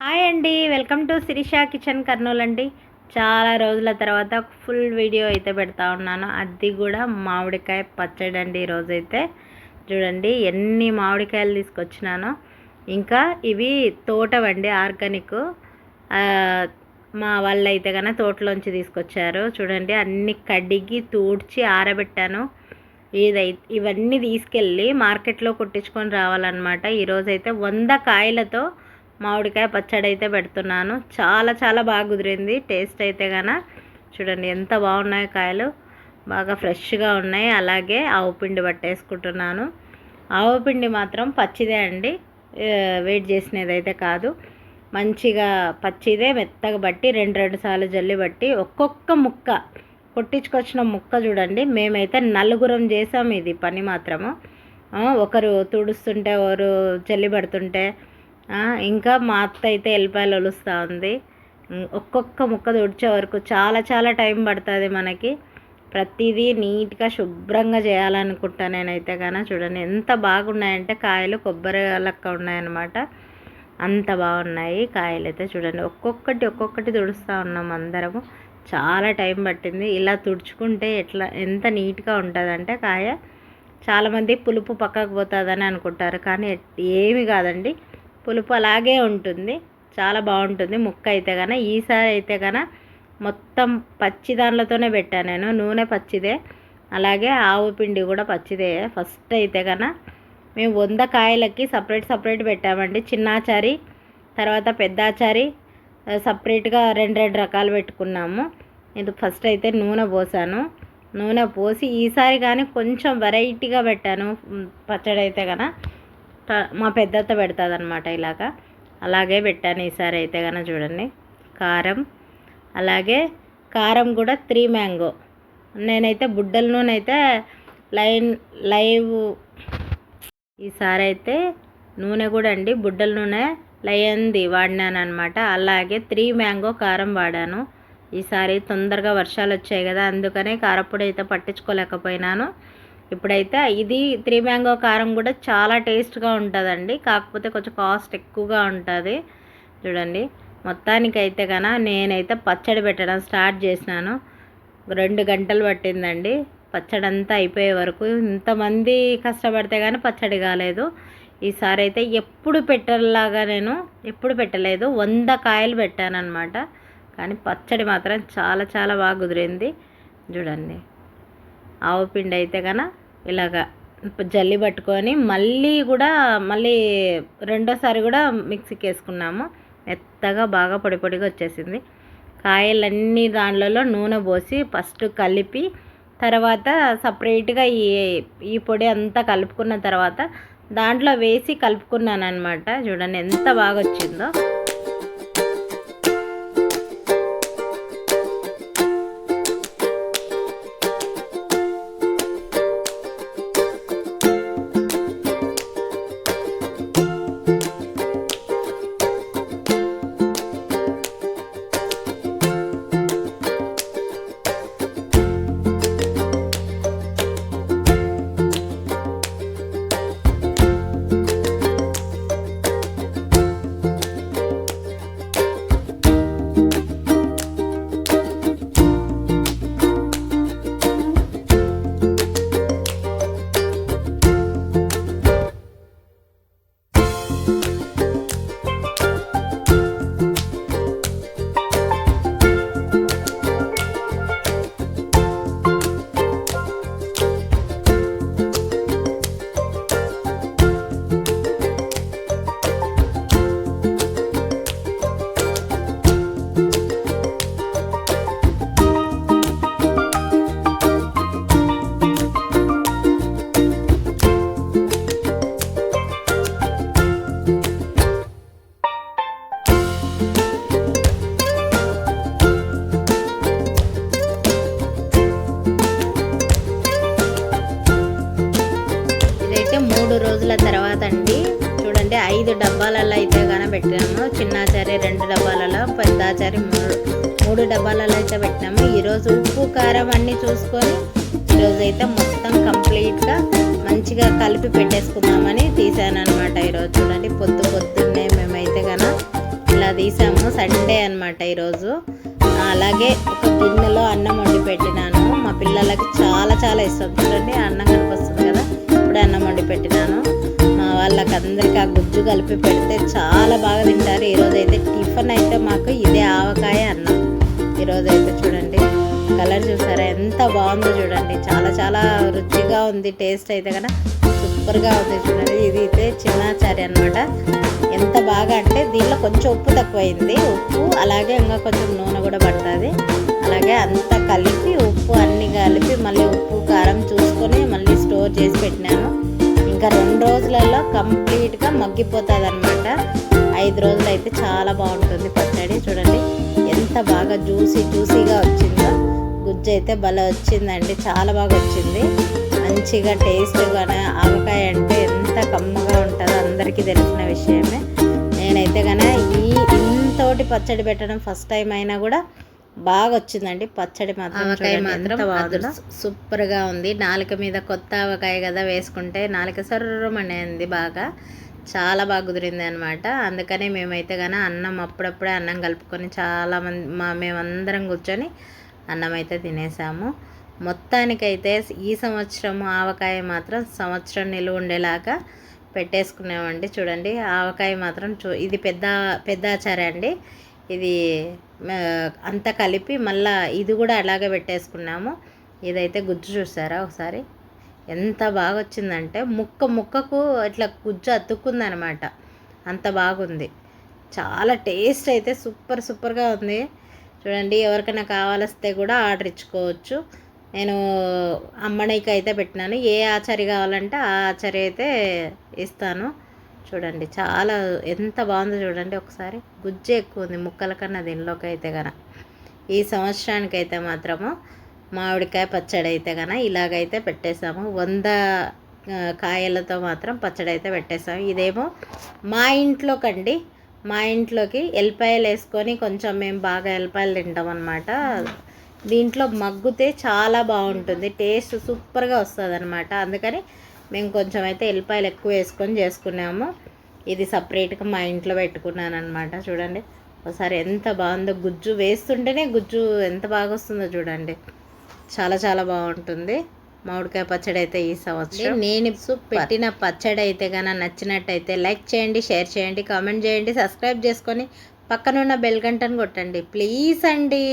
Hi అండి welcome to Sirisha kitchen Kurnool అండి. చాలా రోజుల తర్వాత ఫుల్ వీడియో అయితే పెడతా ఉన్నాను. అది కూడా మామిడికాయ పచ్చడి అండి ఈరోజైతే. చూడండి ఎన్ని మామిడికాయలు తీసుకొచ్చినానో. ఇంకా ఇవి తోటవండి ఆర్గానిక్. మా వాళ్ళు అయితే కన్నా తోటలోంచి తీసుకొచ్చారు. చూడండి అన్ని కడిగి తూడ్చి ఆరబెట్టాను. ఇదై ఇవన్నీ తీసుకెళ్ళి మార్కెట్లో కొట్టించుకొని రావాలన్నమాట. ఈరోజైతే వంద కాయలతో మామిడికాయ పచ్చడి అయితే పెడుతున్నాను. చాలా చాలా బాగా కుదిరింది. టేస్ట్ అయితే కన చూడండి ఎంత బాగున్నాయి కాయలు. బాగా ఫ్రెష్గా ఉన్నాయి. అలాగే ఆవు పిండి పట్టేసుకుంటున్నాను. ఆవు పిండి మాత్రం పచ్చిదే అండి. వెయిట్ చేసినది అయితే కాదు. మంచిగా పచ్చిదే మెత్తగా బట్టి రెండు రెండు సార్లు జల్లి బట్టి ఒక్కొక్క ముక్క కొట్టించుకొచ్చిన ముక్క చూడండి. మేమైతే నలుగురం చేసాం ఇది పని మాత్రము. ఒకరు తుడుస్తుంటే ఒకరు జల్లి పడుతుంటే ఇంకా మా అత్త అయితే ఎల్లిపాయలు ఒలుస్తూ ఉంది. ఒక్కొక్క ముక్క తుడిచే వరకు చాలా చాలా టైం పడుతుంది మనకి. ప్రతిదీ నీట్గా శుభ్రంగా చేయాలనుకుంటా నేనైతే కానీ చూడండి ఎంత బాగున్నాయంటే కాయలు కొబ్బరి లెక్క ఉన్నాయన్నమాట. అంత బాగున్నాయి కాయలు అయితే. చూడండి ఒక్కొక్కటి ఒక్కొక్కటి తుడుస్తూ ఉన్నాం అందరము. చాలా టైం పట్టింది. ఇలా తుడుచుకుంటే ఎట్లా ఎంత నీట్గా ఉంటుందంటే కాయ చాలామంది పులుపు పక్కకు పోతుందని అనుకుంటారు. కానీ ఎట్- ఏమి కాదండి. పులుపు అలాగే ఉంటుంది. చాలా బాగుంటుంది. ముక్క అయితే కన ఈసారి అయితే కన మొత్తం పచ్చి దాంట్లతోనే పెట్టాను నేను. నూనె పచ్చిదే. అలాగే ఆవు పిండి కూడా పచ్చిదే. ఫస్ట్ అయితే కన మేము వంద కాయలకి సపరేట్ సపరేట్ పెట్టామండి. చిన్నాచారి తర్వాత పెద్దాచారి సపరేట్గా రెండు రెండు రకాలు పెట్టుకున్నాము. ఇది ఫస్ట్ అయితే నూనె పోసాను. నూనె పోసి ఈసారి కానీ కొంచెం వెరైటీగా పెట్టాను. పచ్చడి అయితే కన మా పెద్దత్త పెడుతుంది అనమాట ఇలాగా. అలాగే పెట్టాను ఈసారి అయితే కనుక చూడండి. కారం అలాగే కారం కూడా త్రీ మ్యాంగో. నేనైతే బుడ్డల నూనె అయితే లైన్ లైవ్ ఈసారి అయితే నూనె కూడా అండి. బుడ్డల నూనె లయంది వాడినాను అనమాట అలాగే త్రీ మ్యాంగో కారం వాడాను. ఈసారి తొందరగా వర్షాలు వచ్చాయి కదా అందుకనే కారపొడి అయితే పట్టించుకోలేకపోయినాను. ఇప్పుడైతే ఇది త్రీ మ్యాంగో కారం కూడా చాలా టేస్ట్గా ఉంటుందండి. కాకపోతే కొంచెం కాస్ట్ ఎక్కువగా ఉంటుంది. చూడండి. మొత్తానికి అయితే కన నేనైతే పచ్చడి పెట్టడం స్టార్ట్ చేసినాను. రెండు గంటలు పట్టిందండి. పచ్చడి అంతా అయిపోయే వరకు. ఇంతమంది కష్టపడితే కానీ పచ్చడి కాలేదు. ఈసారి అయితే ఎప్పుడు పెట్టలాగా నేను ఎప్పుడు పెట్టలేదు. వంద కాయలు పెట్టానమాట కానీ పచ్చడి మాత్రం చాలా చాలా బాగా కుదిరింది. చూడండి. ఆవు పిండి అయితే కన ఇలాగా జల్లి పట్టుకొని మళ్ళీ కూడా మళ్ళీ రెండోసారి కూడా మిక్సీకి వేసుకున్నాము మెత్తగా బాగా పొడి పొడిగా వచ్చేసింది. కాయలన్నీ దాంట్లో నూనె పోసి ఫస్ట్ కలిపి తర్వాత సపరేట్గా ఈ ఈ పొడి అంతా కలుపుకున్న తర్వాత దాంట్లో వేసి కలుపుకున్నాను అనమాట చూడండి ఎంత బాగా వచ్చిందో ఇదైతే అంటే ఐదు డబ్బాలలో అయితే కానీ పెట్టాము. చిన్నాచారి రెండు డబ్బాలలో పెద్దాచారి మూడు. మూడు డబ్బాలలో అయితే పెట్టినాము ఈరోజు ఉప్పు కారం అన్నీ చూసుకొని ఈరోజు అయితే మొత్తం కంప్లీట్గా మంచిగా కలిపి పెట్టేసుకుందామని తీసాను అనమాట ఈరోజు చూడండి. పొద్దు పొద్దున్నే మేమైతే గన ఇలా తీసాము. సండే అనమాట ఈరోజు. అలాగే ఒక గిన్నెలో అన్నం వండి పెట్టినాను. మా పిల్లలకి చాలా చాలా ఇష్టం. చూడండి అన్నం కనిపిస్తుంది కదా. ఇప్పుడు అన్నం వండి పెట్టినాను. వాళ్ళకి అందరికీ ఆ గుజ్జు కలిపి పెడితే చాలా బాగా తింటారు. ఈరోజు అయితే టిఫిన్ అయితే మాకు ఇదే ఆవకాయ అన్నం. ఈరోజు అయితే చూడండి కలర్ చూసారా? ఎంత బాగుందో చూడండి. చాలా చాలా రుచిగా ఉంది టేస్ట్ అయితే కదా. సూపర్గా ఉంది చూడండి. ఇది అయితే చిన్నాచారి అనమాట ఎంత బాగా అంటే దీనిలో కొంచెం ఉప్పు తక్కువైంది. ఉప్పు అలాగే ఇంకా కొంచెం నూనె కూడా పడుతుంది. అలాగే అంతా కలిపి ఉప్పు అన్నీ కలిపి మళ్ళీ ఉప్పు కారం చూసుకొని మళ్ళీ స్టోర్ చేసి పెట్టినాను. ఇంకా రెండు రోజులలో కంప్లీట్గా మగ్గిపోతుంది అనమాట ఐదు రోజులు అయితే చాలా బాగుంటుంది పచ్చడి. చూడండి ఎంత బాగా జ్యూసీ జ్యూసీగా వచ్చిందో. గుజ్జు అయితే భలే వచ్చిందండి చాలా బాగా వచ్చింది. మంచిగా టేస్ట్గానే ఆవకాయ అంటే ఎంత కమ్మగా ఉంటుందో అందరికీ తెలిసిన విషయమే. నేనైతే కనుక ఈ ఇంతోటి పచ్చడి పెట్టడం ఫస్ట్ టైం అయినా కూడా బాగా వచ్చిందండి పచ్చడి మాత్రం. సూపర్గా ఉంది. నాలుక మీద కొత్త ఆవకాయ కదా వేసుకుంటే నాలుక సర్రమనేది బాగా. చాలా బాగా కుదిరింది అనమాట అందుకనే మేమైతే కానీ అన్నం అప్పుడప్పుడే అన్నం కలుపుకొని చాలా మంది మా మేమందరం కూర్చొని అన్నం అయితే తినేసాము. మొత్తానికైతే ఈ సంవత్సరం ఆవకాయ మాత్రం సంవత్సరం నిలువ ఉండేలాగా పెట్టేసుకున్నామండి చూడండి ఆవకాయ మాత్రం చూ ఇది పెద్ద పెద్ద ఆచార అండి ఇది అంతా కలిపి మళ్ళా ఇది కూడా అలాగే పెట్టేసుకున్నాము. ఇదైతే గుజ్జు చూసారా ఒకసారి? ఎంత బాగా వచ్చిందంటే ముక్క ముక్కకు ఇట్లా గుజ్జు అతుక్కుందనమాట. అంత బాగుంది. చాలా టేస్ట్ అయితే సూపర్ సూపర్గా ఉంది. చూడండి ఎవరికైనా కావాలిస్తే కూడా ఆర్డర్ ఇచ్చుకోవచ్చు. నేను అమ్మడికి అయితే పెట్టినాను. ఏ ఆచారి కావాలంటే ఆ ఆచారి అయితే ఇస్తాను. చూడండి చాలా ఎంత బాగుందో చూడండి. ఒకసారి గుజ్జు ఎక్కువ ఉంది ముక్కల కన్నా దీనిలోకి అయితే గన. ఈ సంవత్సరానికి అయితే మాత్రము మామిడికాయ పచ్చడి అయితే కన ఇలాగైతే పెట్టేసాము. వంద కాయలతో మాత్రం పచ్చడి అయితే పెట్టేసాము. ఇదేమో మా ఇంట్లోకండి. మా ఇంట్లోకి ఎల్లిపాయలు వేసుకొని కొంచెం మేము బాగా ఎల్లిపాయలు తింటాం అనమాట దీంట్లో మగ్గుతే చాలా బాగుంటుంది. టేస్ట్ సూపర్గా వస్తుంది అనమాట అందుకని మేము కొంచెం అయితే ఎల్లిపాయలు ఎక్కువ వేసుకొని చేసుకున్నాము. ఇది సపరేట్గా మా ఇంట్లో పెట్టుకున్నాను అనమాట చూడండి. ఒకసారి ఎంత బాగుందో గుజ్జు వేస్తుంటేనే గుజ్జు ఎంత బాగా వస్తుందో చూడండి. చాలా చాలా బాగుంటుంది. మామిడికాయ పచ్చడి అయితే ఈ సంవత్సరం. నేను పెట్టిన పచ్చడి అయితే కనుక నచ్చినట్టయితే లైక్ చేయండి షేర్ చేయండి కామెంట్ చేయండి సబ్స్క్రైబ్ చేసుకొని పక్కనున్న బెల్ గంటను కొట్టండి. ప్లీజ్ అండి.